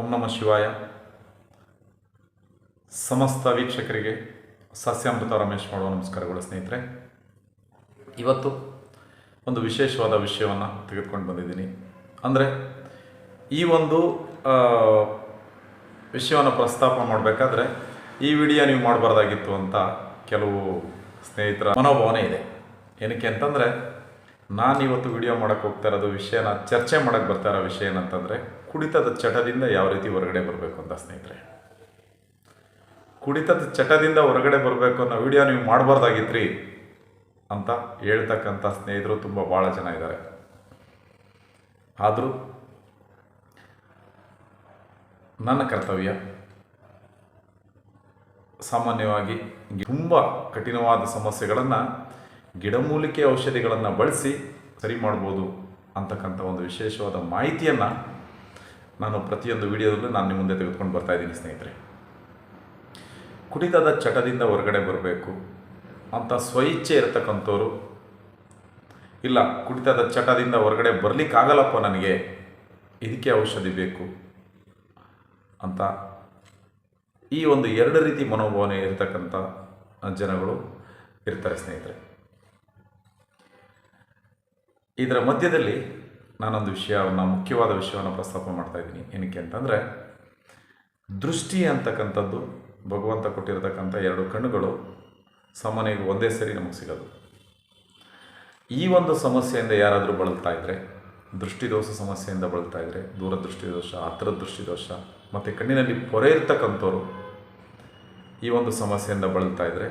ಓಂ ನಮ ಶಿವಾಯ. ಸಮಸ್ತ ವೀಕ್ಷಕರಿಗೆ ಸಸ್ಯಾಮೃತ ರಮೇಶ್ ಮಾಡುವ ನಮಸ್ಕಾರಗಳು ಸ್ನೇಹಿತರೆ. ಇವತ್ತು ಒಂದು ವಿಶೇಷವಾದ ವಿಷಯವನ್ನು ತೆಗೆದುಕೊಂಡು ಬಂದಿದ್ದೀನಿ. ಅಂದರೆ ಈ ಒಂದು ವಿಷಯವನ್ನು ಪ್ರಸ್ತಾಪ ಮಾಡಬೇಕಾದ್ರೆ ಈ ವಿಡಿಯೋ ನೀವು ಮಾಡಬಾರ್ದಾಗಿತ್ತು ಅಂತ ಕೆಲವು ಸ್ನೇಹಿತರ ಮನೋಭಾವನೆ ಇದೆ. ಏನಕ್ಕೆ ಅಂತಂದರೆ ನಾನು ಇವತ್ತು ವಿಡಿಯೋ ಮಾಡೋಕ್ಕೆ ಹೋಗ್ತಾ ಇರೋದು ವಿಷಯನ ಚರ್ಚೆ ಮಾಡೋಕ್ಕೆ ಬರ್ತಾ ಇರೋ ವಿಷಯ ಏನಂತಂದರೆ ಕುಡಿತದ ಚಟದಿಂದ ಯಾವ ರೀತಿ ಹೊರಗಡೆ ಬರಬೇಕು ಅಂತ ಸ್ನೇಹಿತರೆ? ಕುಡಿತದ ಚಟದಿಂದ ಹೊರಗಡೆ ಬರಬೇಕು ಅನ್ನೋ ವಿಡಿಯೋ ನೀವು ಮಾಡಬಾರ್ದಾಗಿತ್ರಿ ಅಂತ ಹೇಳ್ತಕ್ಕಂಥ ಸ್ನೇಹಿತರು ತುಂಬ ಭಾಳ ಜನ ಇದ್ದಾರೆ. ಆದರೂ ನನ್ನ ಕರ್ತವ್ಯ ಸಾಮಾನ್ಯವಾಗಿ ತುಂಬ ಕಠಿಣವಾದ ಸಮಸ್ಯೆಗಳನ್ನು ಗಿಡಮೂಲಿಕೆ ಔಷಧಿಗಳನ್ನು ಬಳಸಿ ಸರಿ ಮಾಡ್ಬೋದು ಅಂತಕ್ಕಂಥ ಒಂದು ವಿಶೇಷವಾದ ಮಾಹಿತಿಯನ್ನು ನಾನು ಪ್ರತಿಯೊಂದು ವಿಡಿಯೋದಲ್ಲೂ ನಾನು ನಿಮ್ಮ ಮುಂದೆ ತೆಗೆದುಕೊಂಡು ಬರ್ತಾ ಇದ್ದೀನಿ, ಸ್ನೇಹಿತರೆ. ಕುಡಿತದ ಚಟದಿಂದ ಹೊರಗಡೆ ಬರಬೇಕು ಅಂತ ಸ್ವಇಚ್ಛೆ ಇರತಕ್ಕಂಥವ್ರು. ಇಲ್ಲ, ಕುಡಿತದ ಚಟದಿಂದ ಹೊರಗಡೆ ಬರಲಿಕ್ಕಾಗಲ್ಲಪ್ಪ ನನಗೆ. ಇದಕ್ಕೆ ಔಷಧಿ ಬೇಕು ಅಂತ ಈ ಒಂದು ಎರಡು ರೀತಿ ಮನೋಭಾವನೆ ಇರತಕ್ಕಂಥ ಜನಗಳು ಇರ್ತಾರೆ, ಸ್ನೇಹಿತರೆ. ಇದರ ಮಧ್ಯದಲ್ಲಿ ನಾನೊಂದು ವಿಷಯವನ್ನು ಮುಖ್ಯವಾದ ವಿಷಯವನ್ನು ಪ್ರಸ್ತಾಪ ಮಾಡ್ತಾ ಇದ್ದೀನಿ. ಏನಕ್ಕೆ ಅಂತಂದರೆ, ದೃಷ್ಟಿ ಅಂತಕ್ಕಂಥದ್ದು, ಭಗವಂತ ಕೊಟ್ಟಿರತಕ್ಕಂಥ ಎರಡು ಕಣ್ಣುಗಳು ಸಾಮಾನ್ಯವಾಗಿ ಒಂದೇ ಸರಿ ನಮಗೆ ಸಿಗೋದು. ಈ ಒಂದು ಸಮಸ್ಯೆಯಿಂದ ಯಾರಾದರೂ ಬಳಲ್ತಾ ಇದ್ದರೆ ದೃಷ್ಟಿದೋಷ ಸಮಸ್ಯೆಯಿಂದ ಬಳಲ್ತಾ ಇದ್ದರೆ ದೂರದೃಷ್ಟಿ ದೋಷ ದೃಷ್ಟಿದೋಷ ದೃಷ್ಟಿ ದೋಷ, ಮತ್ತು ಕಣ್ಣಿನಲ್ಲಿ ಪೊರೆ ಇರ್ತಕ್ಕಂಥವ್ರು ಈ ಒಂದು ಸಮಸ್ಯೆಯಿಂದ ಬಳಲ್ತಾ ಇದ್ದರೆ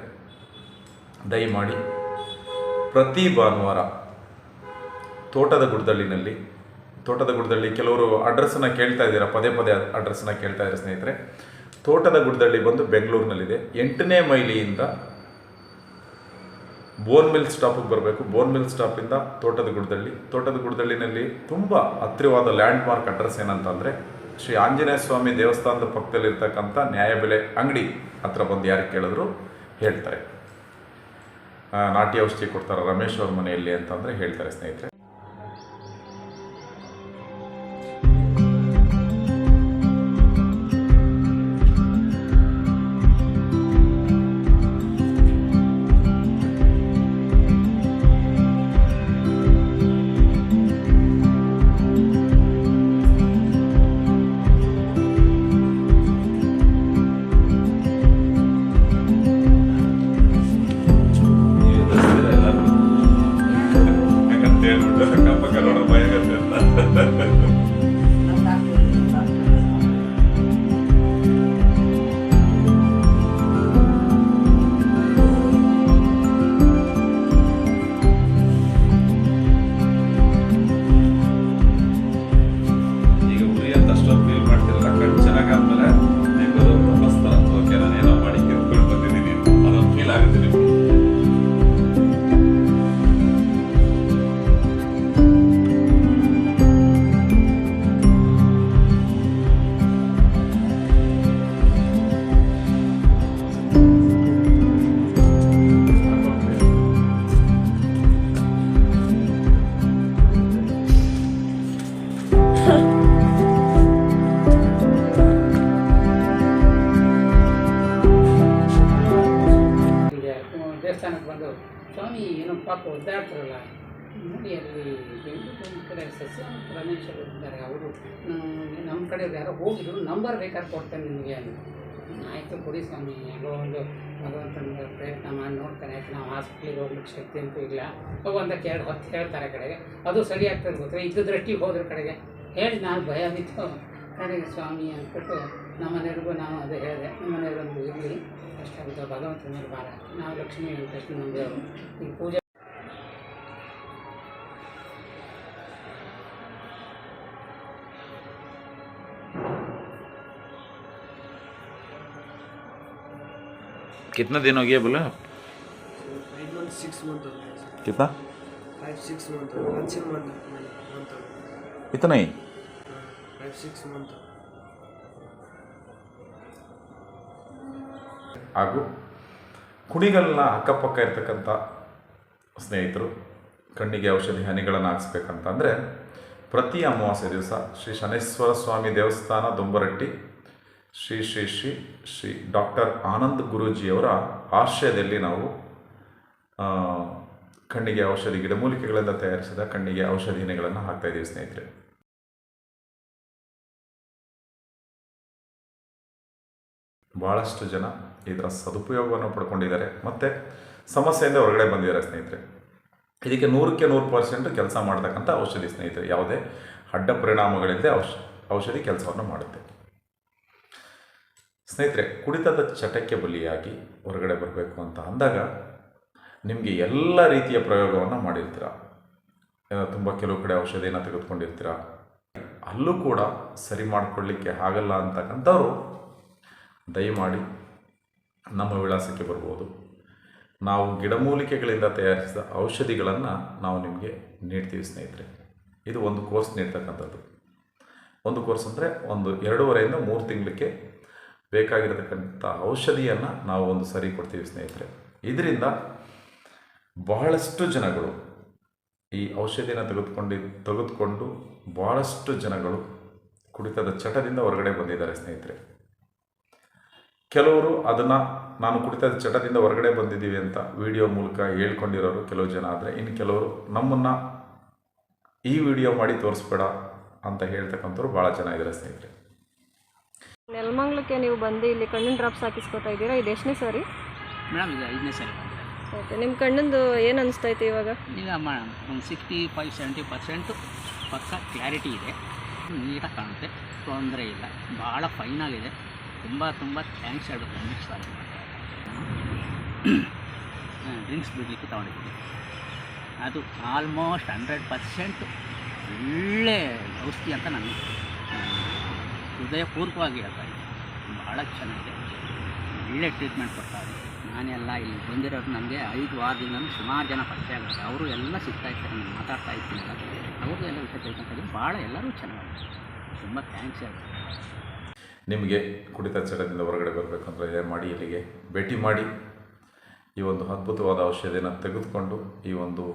ದಯಮಾಡಿ ಪ್ರತಿ ಭಾನುವಾರ ತೋಟದ ಗುಡ್ದಳ್ಳಿನಲ್ಲಿ. ತೋಟದ ಗುಡ್ದಳ್ಳಿ ಕೆಲವರು ಅಡ್ರೆಸ್ಸನ್ನು ಕೇಳ್ತಾ ಇದ್ದೀರಾ? ಪದೇ ಪದೇ ಅಡ್ರೆಸ್ಸನ್ನು ಕೇಳ್ತಾ ಇದ್ದಾರೆ ಸ್ನೇಹಿತರೆ? ತೋಟದ ಗುಡ್ದಳ್ಳಿ ಬಂದು ಬೆಂಗಳೂರಿನಲ್ಲಿದೆ. ಎಂಟನೇ ಮೈಲಿಯಿಂದ ಬೋನ್ ಮಿಲ್ ಸ್ಟಾಪಿಗೆ ಬರಬೇಕು. ಬೋನ್ ಮಿಲ್ ಸ್ಟಾಪಿಂದ ತೋಟದ ಗುಡ್ದಳ್ಳಿ. ತೋಟದ ಗುಡ್ದಳ್ಳಿನಲ್ಲಿ ತುಂಬ ಹತ್ತಿರವಾದ ಲ್ಯಾಂಡ್ ಮಾರ್ಕ್ ಅಡ್ರೆಸ್ ಏನಂತಂದರೆ ಶ್ರೀ ಆಂಜನೇಯ ಸ್ವಾಮಿ ದೇವಸ್ಥಾನದ ಪಕ್ಕದಲ್ಲಿರ್ತಕ್ಕಂಥ ನ್ಯಾಯಬೆಲೆ ಅಂಗಡಿ ಹತ್ರ ಬಂದು ಯಾರು ಕೇಳಿದ್ರು ಹೇಳ್ತಾರೆ. ನಾಟಿ ಔಷಧಿ ಕೊಡ್ತಾರೆ ರಮೇಶ್ ಅವ್ರ ಮನೆಯಲ್ಲಿ ಅಂತಂದರೆ ಹೇಳ್ತಾರೆ ಸ್ನೇಹಿತರೆ. ಪಾಪ ಒದ್ದಾಡ್ತಾರಲ್ಲ ಅಲ್ಲಿ ಬೆಂಗಳೂರು ಕಡೆ ಸಸ್ಯ ರಮೇಶ್ ಇದ್ದಾರೆ ಅವರು ನಮ್ಮ ಕಡೆ ಯಾರೋ ಹೋಗಿದ್ರು, ನಂಬರ್ ಬೇಕಾದ್ರೆ ಕೊಡ್ತೇನೆ ನಿಮಗೆ ಅಂತ. ಆಯಿತು ಕೊಡಿ ಸ್ವಾಮಿ ಎಲ್ಲೋ ಒಂದು ಭಗವಂತನ ಪ್ರಯತ್ನ ಮಾಡಿ ನೋಡ್ತಾನೆ, ಆಯ್ತು ನಾವು ಹಾಸ್ಪಿಟ್ಲಿಗೆ ಹೋಗ್ಲಿಕ್ಕೆ ಶಕ್ತಿ ಅಂತೂ ಇಲ್ಲ. ಒಂದಕ್ಕೆ ಎರಡು ಹೊತ್ತು ಹೇಳ್ತಾರೆ ಕಡೆಗೆ. ಅದು ಸರಿ ಆಗ್ತದೆ ಗೊತ್ತಾ? ಇದ್ದ ದೃಷ್ಟಿಗೆ ಹೋದ್ರ ಕಡೆಗೆ. ಹೇಳಿ, ನಾನು ಭಯ ಬಿತ್ತು ಕಡೆಗೆ ಸ್ವಾಮಿ ಅಂದ್ಬಿಟ್ಟು ನಮ್ಮ ಮನೆಯವ್ರಿಗೂ ನಾನು ಅದು ಹೇಳಿದೆ ನಮ್ಮ ಮನೆಯವರೊಂದು ಇರಲಿ. ಅಷ್ಟಾಗುತ್ತೆ ಭಗವಂತನ ಮೇಲೆ ಭಾರ. ನಾವು ಲಕ್ಷ್ಮೀ ವೆಂಕಟೇಶ್ವರ ನಮ್ಮದೇವರು ಈ ಪೂಜೆ कितना दिन हो गया बोला फाइव मंथ सिक्स मंथ हो गया सर कितना फाइव सिक्स मंथ हो पाँच छः मंथ मंथ हो गया इतना ही फाइव सिक्स मंथ ಹಾಗೂ ಕುಣಿಗಲ್ನ ಅಕ್ಕಪಕ್ಕ ಇರ್ತಕ್ಕಂಥ ಸ್ನೇಹಿತರು ಕಣ್ಣಿಗೆ ಔಷಧಿ ಹನಿಗಳನ್ನು ಹಾಕ್ಸ್ಬೇಕಂತಂದರೆ ಪ್ರತಿ ಅಮಾವಾಸ್ಯೆ ದಿವಸ ಶ್ರೀ ಶನೇಶ್ವರ ಸ್ವಾಮಿ ದೇವಸ್ಥಾನ ದೊಂಬರಟ್ಟಿ ಶ್ರೀ ಶ್ರೀ ಶ್ರೀ ಶ್ರೀ ಡಾಕ್ಟರ್ ಆನಂದ್ ಗುರೂಜಿಯವರ ಆಶ್ರಯದಲ್ಲಿ ನಾವು ಕಣ್ಣಿಗೆ ಔಷಧಿ ಗಿಡಮೂಲಿಕೆಗಳಿಂದ ತಯಾರಿಸಿದ ಕಣ್ಣಿಗೆ ಔಷಧಿನೆಗಳನ್ನು ಹಾಕ್ತಾ ಇದ್ದೀವಿ ಸ್ನೇಹಿತರೆ. ಭಾಳಷ್ಟು ಜನ ಇದರ ಸದುಪಯೋಗವನ್ನು ಪಡ್ಕೊಂಡಿದ್ದಾರೆ. ಮತ್ತು ಸಮಸ್ಯೆಯಿಂದ ಹೊರಗಡೆ ಬಂದಿದ್ದಾರೆ ಸ್ನೇಹಿತರೆ. ಇದಕ್ಕೆ ನೂರಕ್ಕೆ ನೂರು ಪರ್ಸೆಂಟ್ ಕೆಲಸ ಮಾಡ್ತಕ್ಕಂಥ ಔಷಧಿ ಸ್ನೇಹಿತರೆ. ಯಾವುದೇ ಅಡ್ಡ ಪರಿಣಾಮಗಳಿಲ್ಲದೆ ಔಷ, ಔಷಧಿ ಕೆಲಸವನ್ನು ಮಾಡುತ್ತೆ. ಸ್ನೇಹಿತರೆ, ಕುಡಿತದ ಚಟಕ್ಕೆ ಬಲಿಯಾಗಿ ಹೊರಗಡೆ ಬರಬೇಕು ಅಂತ ಅಂದಾಗ ನಿಮಗೆ ಎಲ್ಲ ರೀತಿಯ ಪ್ರಯೋಗವನ್ನು ಮಾಡಿರ್ತೀರ. ತುಂಬ ಕೆಲವು ಕಡೆ ಔಷಧಿಯನ್ನು ತೆಗೆದುಕೊಂಡಿರ್ತೀರ. ಅಲ್ಲೂ ಕೂಡ ಸರಿ ಮಾಡಿಕೊಳ್ಳಿಕ್ಕೆ ಆಗಲ್ಲ ಅಂತಕ್ಕಂಥವ್ರು ದಯಮಾಡಿ ನಮ್ಮ ವಿಳಾಸಕ್ಕೆ ಬರ್ಬೋದು. ನಾವು ಗಿಡಮೂಲಿಕೆಗಳಿಂದ ತಯಾರಿಸಿದ ಔಷಧಿಗಳನ್ನು ನಾವು ನಿಮಗೆ ನೀಡ್ತೀವಿ ಸ್ನೇಹಿತರೆ. ಇದು ಒಂದು ಕೋರ್ಸ್ ನೀಡ್ತಕ್ಕಂಥದ್ದು. ಒಂದು ಕೋರ್ಸ್ ಅಂದರೆ ಒಂದು ಎರಡೂವರೆಯಿಂದ ಮೂರು ತಿಂಗಳಿಗೆ ಬೇಕಾಗಿರತಕ್ಕಂಥ ಔಷಧಿಯನ್ನು ನಾವು ಒಂದು ಸರಿ ಕೊಡ್ತೀವಿ ಸ್ನೇಹಿತರೆ. ಇದರಿಂದ ಬಹಳಷ್ಟು ಜನಗಳು ಈ ಔಷಧಿಯನ್ನು ತೆಗೆದುಕೊಂಡು ತೆಗೆದುಕೊಂಡು ಬಹಳಷ್ಟು ಜನಗಳು ಕುಡಿತದ ಚಟದಿಂದ ಹೊರಗಡೆ ಬಂದಿದ್ದಾರೆ ಸ್ನೇಹಿತರೆ. ಕೆಲವರು ಅದನ್ನು ನಾನು ಕುಡಿತದ ಚಟದಿಂದ ಹೊರಗಡೆ ಬಂದಿದ್ದೀವಿ ಅಂತ ವಿಡಿಯೋ ಮೂಲಕ ಹೇಳ್ಕೊಂಡಿರೋರು ಕೆಲವು ಜನ, ಆದರೆ ಇನ್ನು ಕೆಲವರು ನಮ್ಮನ್ನು ಈ ವಿಡಿಯೋ ಮಾಡಿ ತೋರಿಸ್ಬೇಡ ಅಂತ ಹೇಳ್ತಕ್ಕಂಥವ್ರು ಭಾಳ ಜನ ಇದ್ದಾರೆ ಸ್ನೇಹಿತರೆ. ನೆಲಮಂಗ್ಲಕ್ಕೆ ನೀವು ಬಂದು ಇಲ್ಲಿ ಕಣ್ಣಿನ ಡ್ರಾಪ್ಸ್ ಹಾಕಿಸ್ಕೊತಾ ಇದ್ದೀರಾ ಇದು ಎಷ್ಟನೇ ಸರಿ ಮೇಡಮ್ ಇದು ಐದನೇ ಸರಿ ಓಕೆ ನಿಮ್ಮ ಕಣ್ಣಿಂದು ಏನು ಅನಿಸ್ತೈತೆ ಇವಾಗ ಈಗ ಮೇಡಮ್ ಒಂದು ಸಿಕ್ಸ್ಟಿ ಫೈವ್ ಸೆವೆಂಟಿ ಪರ್ಸೆಂಟು ಪಕ್ಕ ಕ್ಲಾರಿಟಿ ಇದೆ ನೀಟಾಗಿ ಕಾಣುತ್ತೆ ತೊಂದರೆ ಇಲ್ಲ ಭಾಳ ಫೈನಾಗಿದೆ ತುಂಬ ತುಂಬ ಥ್ಯಾಂಕ್ಸ್ ಹೇಳ್ಬೇಕು ಸಾರಿ ಡ್ರಿಂಕ್ಸ್ ಬಿಡಲಿಕ್ಕೆ ತೊಗೊಂಡಿದ್ದೀನಿ ಅದು ಆಲ್ಮೋಸ್ಟ್ ಹಂಡ್ರೆಡ್ ಪರ್ಸೆಂಟ್ ಒಳ್ಳೆ ಔಷಧಿ ಅಂತ ನಾನು ಹೃದಯಪೂರ್ವಕವಾಗಿ ಹೇಳ್ತಾ ಇದ್ದೀನಿ ಭಾಳ ಚೆನ್ನಾಗಿದೆ. ಒಳ್ಳೆ ಟ್ರೀಟ್ಮೆಂಟ್ ಕೊಡ್ತಾರೆ. ನಾನೆಲ್ಲ ಇಲ್ಲಿ ಬಂದಿರೋರು ನನಗೆ ಐದು ವಾರದಿಂದ ಸುಮಾರು ಜನ ಪರಿಚಯ ಆಗುತ್ತೆ ಅವರು ಎಲ್ಲ ಸಿಗ್ತಾ ಇರ್ತಾರೆ, ನಾನು ಮಾತಾಡ್ತಾ ಇರ್ತೀನಿ ಅವ್ರಿಗೂ ಎಲ್ಲ ವಿಷಯ ತಿಳ್ಕೊಂತಿದ್ದೀನಿ ಭಾಳ ಎಲ್ಲರೂ ಚೆನ್ನಾಗಿದೆ ತುಂಬ ಥ್ಯಾಂಕ್ಸ್ ನಿಮಗೆ ಕುಡಿತ ಚಟದಿಂದ ಹೊರಗಡೆ ಬರಬೇಕಂದ್ರೆ ಮಾಡಿ ಇಲ್ಲಿಗೆ ಭೇಟಿ ಮಾಡಿ. ಈ ಒಂದು ಅದ್ಭುತವಾದ ಔಷಧಿಯನ್ನು ತೆಗೆದುಕೊಂಡು ಈ ಒಂದು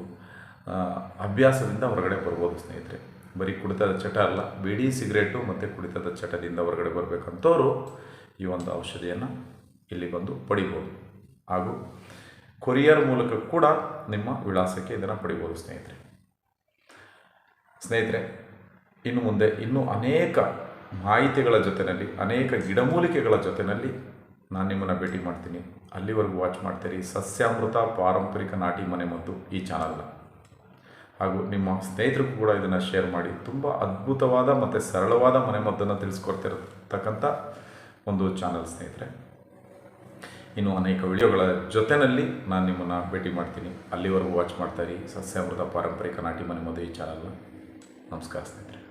ಅಭ್ಯಾಸದಿಂದ ಹೊರಗಡೆ ಬರ್ಬೋದು ಸ್ನೇಹಿತರೆ. ಬರೀ ಕುಡಿತದ ಚಟ ಅಲ್ಲ, ಬಿಡಿ, ಸಿಗರೇಟು ಮತ್ತು ಕುಡಿತದ ಚಟದಿಂದ ಹೊರಗಡೆ ಬರಬೇಕಂತವರು ಈ ಒಂದು ಔಷಧಿಯನ್ನು ಇಲ್ಲಿ ಬಂದು ಪಡಿಬೋದು. ಹಾಗೂ ಕೊರಿಯರ್ ಮೂಲಕ ಕೂಡ ನಿಮ್ಮ ವಿಳಾಸಕ್ಕೆ ಇದನ್ನು ಪಡಿಬೋದು ಸ್ನೇಹಿತರೆ. ಸ್ನೇಹಿತರೆ, ಇನ್ನು ಮುಂದೆ ಇನ್ನೂ ಅನೇಕ ಮಾಹಿತಿಗಳ ಜೊತೆಯಲ್ಲಿ ಅನೇಕ ಗಿಡಮೂಲಿಕೆಗಳ ಜೊತೆಯಲ್ಲಿ ನಾನು ನಿಮ್ಮನ್ನು ಭೇಟಿ ಮಾಡ್ತೀನಿ. ಅಲ್ಲಿವರೆಗೂ ವಾಚ್ ಮಾಡ್ತೀರಿ. ಸಸ್ಯಾಮೃತ ಪಾರಂಪರಿಕ ನಾಟಿ ಮನೆ ಮತ್ತು ಈ ಚಾನಲ್ನ. ಹಾಗೂ ನಿಮ್ಮ ಸ್ನೇಹಿತರಿಗೂ ಕೂಡ ಇದನ್ನು ಶೇರ್ ಮಾಡಿ. ತುಂಬ ಅದ್ಭುತವಾದ ಮತ್ತು ಸರಳವಾದ ಮನೆಮದ್ದನ್ನು ತಿಳಿಸ್ಕೊಡ್ತಿರತಕ್ಕಂಥ ಒಂದು ಚಾನಲ್ ಸ್ನೇಹಿತರೆ. ಇನ್ನು ಅನೇಕ ವಿಡಿಯೋಗಳ ಜೊತೆಯಲ್ಲಿ ನಾನು ನಿಮ್ಮನ್ನು ಭೇಟಿ ಮಾಡ್ತೀನಿ. ಅಲ್ಲಿವರೆಗೂ ವಾಚ್ ಮಾಡ್ತಾ ಇರಿ. ಸಸ್ಯಾಮೃತ ಪಾರಂಪರಿಕ ನಾಟಿ ಮನೆ ಮದುವೆ ಚಾನಲ್ನ ನಮಸ್ಕಾರ ಸ್ನೇಹಿತರೆ.